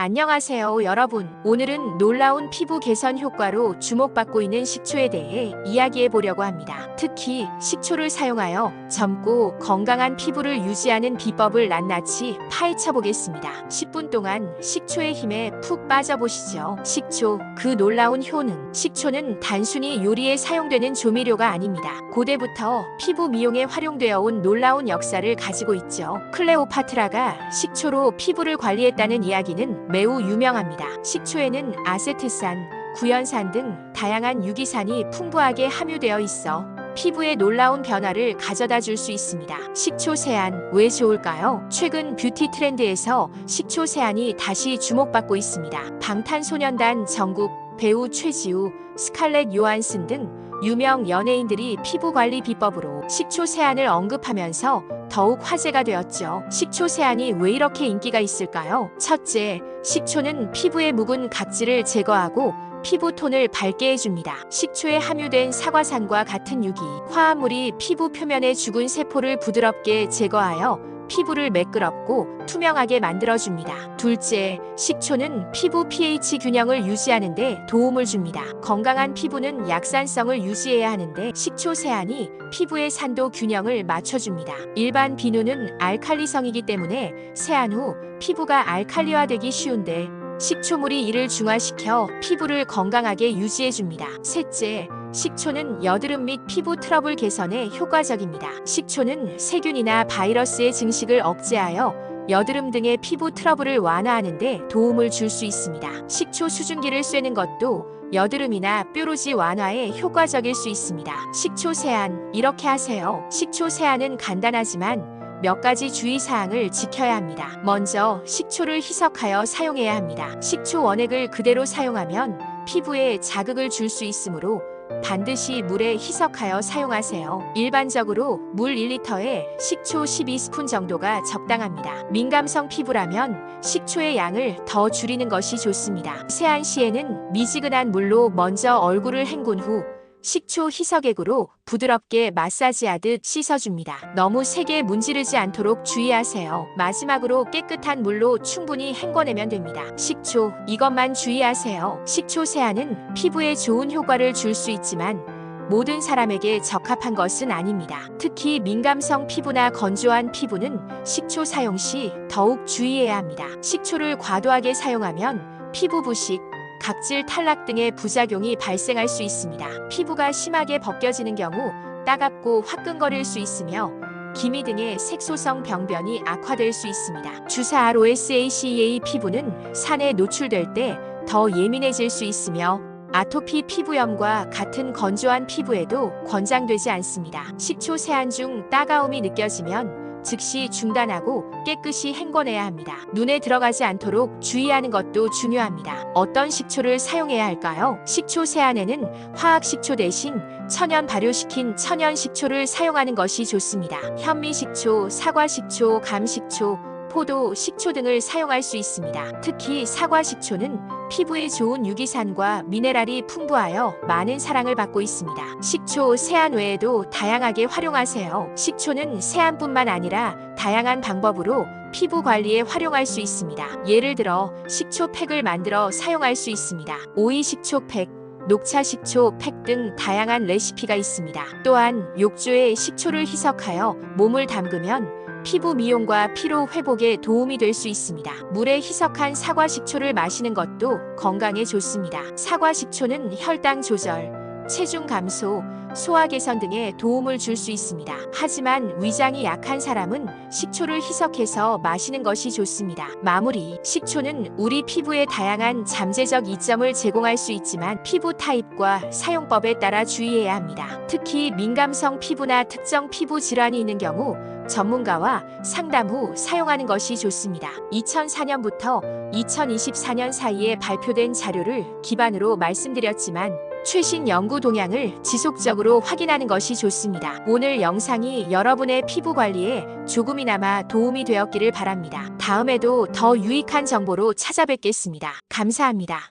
안녕하세요, 여러분. 오늘은 놀라운 피부 개선 효과로 주목받고 있는 식초에 대해 이야기해 보려고 합니다. 특히 식초를 사용하여 젊고 건강한 피부를 유지하는 비법을 낱낱이 파헤쳐 보겠습니다. 10분 동안 식초의 힘에 푹 빠져보시죠. 식초, 그 놀라운 효능. 식초는 단순히 요리에 사용되는 조미료가 아닙니다. 고대부터 피부 미용에 활용되어 온 놀라운 역사를 가지고 있죠. 클레오파트라가 식초로 피부를 관리했다는 이야기는 매우 유명합니다. 식초에는 아세트산, 구연산 등 다양한 유기산이 풍부하게 함유되어 있어 피부에 놀라운 변화를 가져다 줄 수 있습니다. 식초 세안 왜 좋을까요? 최근 뷰티 트렌드에서 식초 세안이 다시 주목받고 있습니다. 방탄소년단 정국, 배우 최지우, 스칼렛 요한슨 등 유명 연예인들이 피부 관리 비법으로 식초 세안을 언급하면서 더욱 화제가 되었죠. 식초 세안이 왜 이렇게 인기가 있을까요? 첫째, 식초는 피부의 묵은 각질을 제거하고 피부 톤을 밝게 해줍니다. 식초에 함유된 사과산과 같은 유기, 화합물이 피부 표면의 죽은 세포를 부드럽게 제거하여 피부를 매끄럽고 투명하게 만들어줍니다. 둘째, 식초는 피부 pH 균형을 유지하는 데 도움을 줍니다. 건강한 피부는 약산성을 유지해야 하는데 식초 세안이 피부의 산도 균형을 맞춰줍니다. 일반 비누는 알칼리성이기 때문에 세안 후 피부가 알칼리화되기 쉬운데 식초물이 이를 중화시켜 피부를 건강하게 유지해줍니다. 셋째, 식초는 여드름 및 피부 트러블 개선에 효과적입니다. 식초는 세균이나 바이러스의 증식을 억제하여 여드름 등의 피부 트러블을 완화하는데 도움을 줄 수 있습니다. 식초 수증기를 쐬는 것도 여드름이나 뾰루지 완화에 효과적일 수 있습니다. 식초 세안 이렇게 하세요. 식초 세안은 간단하지만 몇 가지 주의사항을 지켜야 합니다. 먼저 식초를 희석하여 사용해야 합니다. 식초 원액을 그대로 사용하면 피부에 자극을 줄 수 있으므로 반드시 물에 희석하여 사용하세요. 일반적으로 물 1리터에 식초 12스푼 정도가 적당합니다. 민감성 피부라면 식초의 양을 더 줄이는 것이 좋습니다. 세안 시에는 미지근한 물로 먼저 얼굴을 헹군 후 식초 희석액으로 부드럽게 마사지하듯 씻어줍니다. 너무 세게 문지르지 않도록 주의하세요. 마지막으로 깨끗한 물로 충분히 헹궈내면 됩니다. 식초, 이것만 주의하세요. 식초 세안은 피부에 좋은 효과를 줄 수 있지만 모든 사람에게 적합한 것은 아닙니다. 특히 민감성 피부나 건조한 피부는 식초 사용 시 더욱 주의해야 합니다. 식초를 과도하게 사용하면 피부 부식, 각질 탈락 등의 부작용이 발생할 수 있습니다. 피부가 심하게 벗겨지는 경우 따갑고 화끈거릴 수 있으며 기미 등의 색소성 병변이 악화될 수 있습니다. 주사 ROSACA 피부는 산에 노출될 때 더 예민해질 수 있으며 아토피 피부염과 같은 건조한 피부에도 권장되지 않습니다. 식초 세안 중 따가움이 느껴지면 즉시 중단하고 깨끗이 헹궈내야 합니다. 눈에 들어가지 않도록 주의하는 것도 중요합니다. 어떤 식초를 사용해야 할까요? 식초 세안에는 화학 식초 대신 천연 발효시킨 천연 식초를 사용하는 것이 좋습니다. 현미 식초, 사과 식초, 감 식초, 포도, 식초 등을 사용할 수 있습니다. 특히 사과 식초는 피부에 좋은 유기산과 미네랄이 풍부하여 많은 사랑을 받고 있습니다. 식초 세안 외에도 다양하게 활용하세요. 식초는 세안뿐만 아니라 다양한 방법으로 피부 관리에 활용할 수 있습니다. 예를 들어 식초팩을 만들어 사용할 수 있습니다. 오이 식초팩, 녹차 식초 팩 등 다양한 레시피가 있습니다. 또한 욕조에 식초를 희석하여 몸을 담그면 피부 미용과 피로 회복에 도움이 될 수 있습니다. 물에 희석한 사과 식초를 마시는 것도 건강에 좋습니다. 사과 식초는 혈당 조절, 체중 감소, 소화 개선 등에 도움을 줄 수 있습니다. 하지만 위장이 약한 사람은 식초를 희석해서 마시는 것이 좋습니다. 마무리 식초는 우리 피부에 다양한 잠재적 이점을 제공할 수 있지만 피부 타입과 사용법에 따라 주의해야 합니다. 특히 민감성 피부나 특정 피부 질환이 있는 경우 전문가와 상담 후 사용하는 것이 좋습니다. 2004년부터 2024년 사이에 발표된 자료를 기반으로 말씀드렸지만 최신 연구 동향을 지속적으로 확인하는 것이 좋습니다. 오늘 영상이 여러분의 피부 관리에 조금이나마 도움이 되었기를 바랍니다. 다음에도 더 유익한 정보로 찾아뵙겠습니다. 감사합니다.